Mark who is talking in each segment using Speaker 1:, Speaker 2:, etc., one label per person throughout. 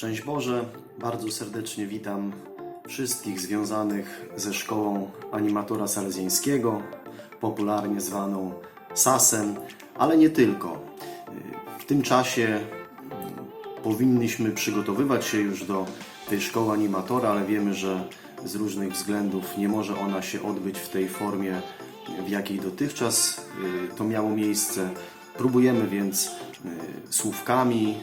Speaker 1: Szczęść Boże, bardzo serdecznie witam wszystkich związanych ze szkołą animatora salezjańskiego, popularnie zwaną SAS-em, ale nie tylko. W tym czasie mm, powinniśmy przygotowywać się już do tej szkoły animatora, ale wiemy, że z różnych względów nie może ona się odbyć w tej formie, w jakiej dotychczas y, to miało miejsce. Próbujemy więc y, słówkami,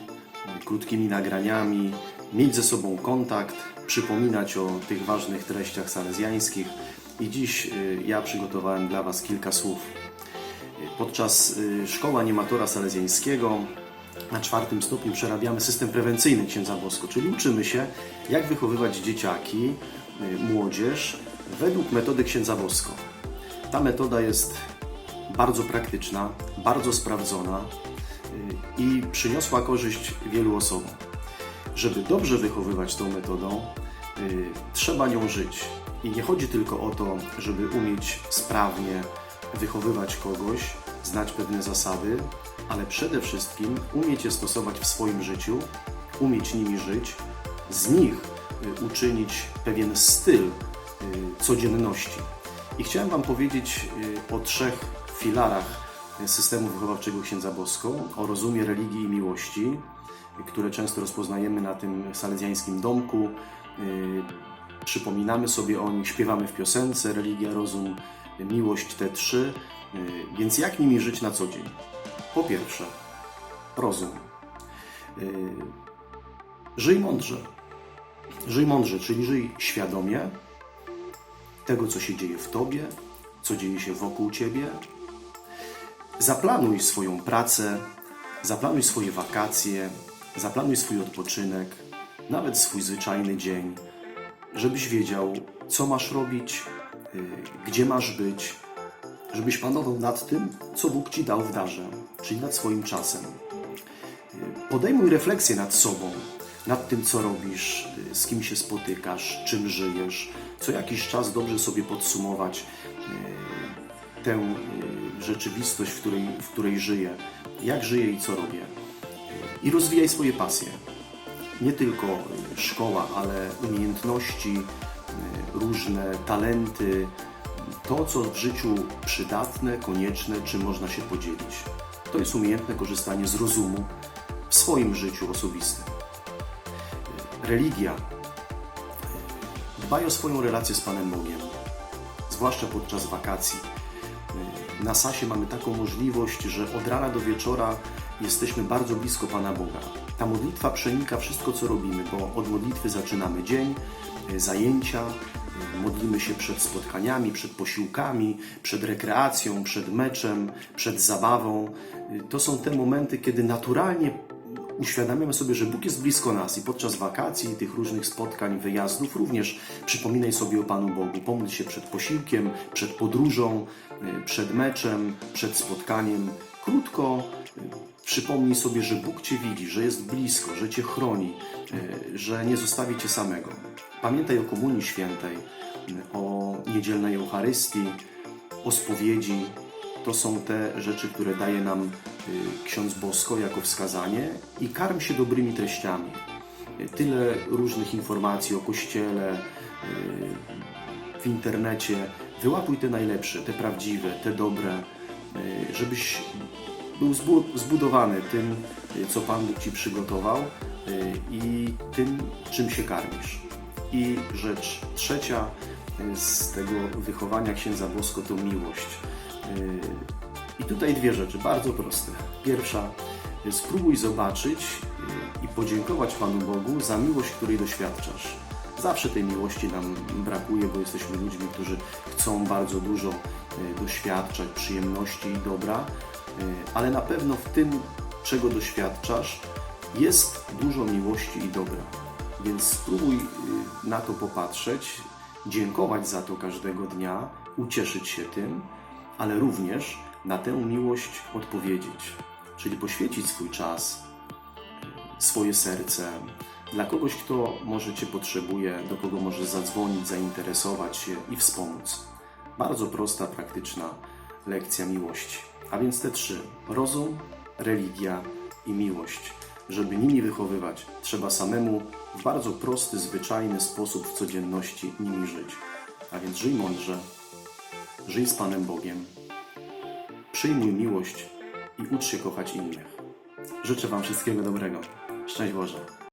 Speaker 1: krótkimi nagraniami mieć ze sobą kontakt, przypominać o tych ważnych treściach salezjańskich. I dziś y, ja przygotowałem dla Was kilka słów. Podczas y, szkoły animatora salezjańskiego na czwartym stopniu przerabiamy system prewencyjny księdza Bosko, czyli uczymy się, jak wychowywać dzieciaki, y, młodzież według metody księdza Bosko. Ta metoda jest bardzo praktyczna, bardzo sprawdzona i przyniosła korzyść wielu osobom. Żeby dobrze wychowywać tą metodą, y, trzeba nią żyć. I nie chodzi tylko o to, żeby umieć sprawnie wychowywać kogoś, znać pewne zasady, ale przede wszystkim umieć je stosować w swoim życiu, umieć nimi żyć, z nich y, uczynić pewien styl y, codzienności. I chciałem Wam powiedzieć o trzech filarach systemu wychowawczego księdza Bosko, o rozumie religii i miłości, które często rozpoznajemy na tym salezjańskim domku. Y, Przypominamy sobie o nich, śpiewamy w piosence, religia, rozum, miłość, te trzy. Y, Więc jak nimi żyć na co dzień? Po pierwsze, rozum. Y, Żyj mądrze. Żyj mądrze, czyli żyj świadomie tego, co się dzieje w tobie, co dzieje się wokół ciebie. Zaplanuj swoją pracę, zaplanuj swoje wakacje, zaplanuj swój odpoczynek, nawet swój zwyczajny dzień, żebyś wiedział, co masz robić, y, gdzie masz być, żebyś panował nad tym, co Bóg ci dał w darze, czyli nad swoim czasem. Y, Podejmuj refleksję nad sobą, nad tym, co robisz, y, z kim się spotykasz, czym żyjesz. Co jakiś czas dobrze sobie podsumować tę rzeczywistość, w której, w której żyję, jak żyję i co robię. I rozwijaj swoje pasje. Nie tylko y, szkoła, ale umiejętności, y, różne talenty, to, co w życiu przydatne, konieczne, czym można się podzielić. To jest umiejętne korzystanie z rozumu w swoim życiu osobistym. Religia. Dbaj o swoją relację z Panem Bogiem, zwłaszcza podczas wakacji. Na Sasie mamy taką możliwość, że od rana do wieczora jesteśmy bardzo blisko Pana Boga. Ta modlitwa przenika wszystko, co robimy, bo od modlitwy zaczynamy dzień, y, zajęcia, y, modlimy się przed spotkaniami, przed posiłkami, przed rekreacją, przed meczem, przed zabawą. Y, To są te momenty, kiedy naturalnie uświadamiamy sobie, że Bóg jest blisko nas i podczas wakacji, tych różnych spotkań, wyjazdów również przypominaj sobie o Panu Bogu. Pomódl się przed posiłkiem, przed podróżą, y, przed meczem, przed spotkaniem. Krótko y, przypomnij sobie, że Bóg Cię widzi, że jest blisko, że Cię chroni, y, że nie zostawi Cię samego. Pamiętaj o Komunii Świętej, o niedzielnej Eucharystii, o spowiedzi, to są te rzeczy, które daje nam y, ksiądz Bosko jako wskazanie i karm się dobrymi treściami. Tyle różnych informacji o Kościele y, w internecie. Wyłapuj te najlepsze, te prawdziwe, te dobre, y, żebyś był zbu- zbudowany tym, co Pan Bóg Ci przygotował i tym, czym się karmisz. I rzecz trzecia z tego wychowania księdza Bosko to miłość. Y, I tutaj dwie rzeczy, bardzo proste. Pierwsza, y, spróbuj zobaczyć y, i podziękować Panu Bogu za miłość, której doświadczasz. Zawsze tej miłości nam brakuje, bo jesteśmy ludźmi, którzy chcą bardzo dużo doświadczać przyjemności i dobra, ale na pewno w tym, czego doświadczasz, jest dużo miłości i dobra. Więc spróbuj na to popatrzeć, dziękować za to każdego dnia, ucieszyć się tym, ale również na tę miłość odpowiedzieć, czyli poświęcić swój czas, swoje serce dla kogoś, kto może Cię potrzebuje, do kogo możesz zadzwonić, zainteresować się i wspomóc. Bardzo prosta, praktyczna lekcja miłości. A więc te trzy: rozum, religia i miłość. żeby nimi wychowywać, trzeba samemu w bardzo prosty, zwyczajny sposób w codzienności nimi żyć. A więc żyj mądrze, żyj z Panem Bogiem, przyjmuj miłość i ucz się kochać innych. Życzę Wam wszystkiego dobrego. Szczęść Boże.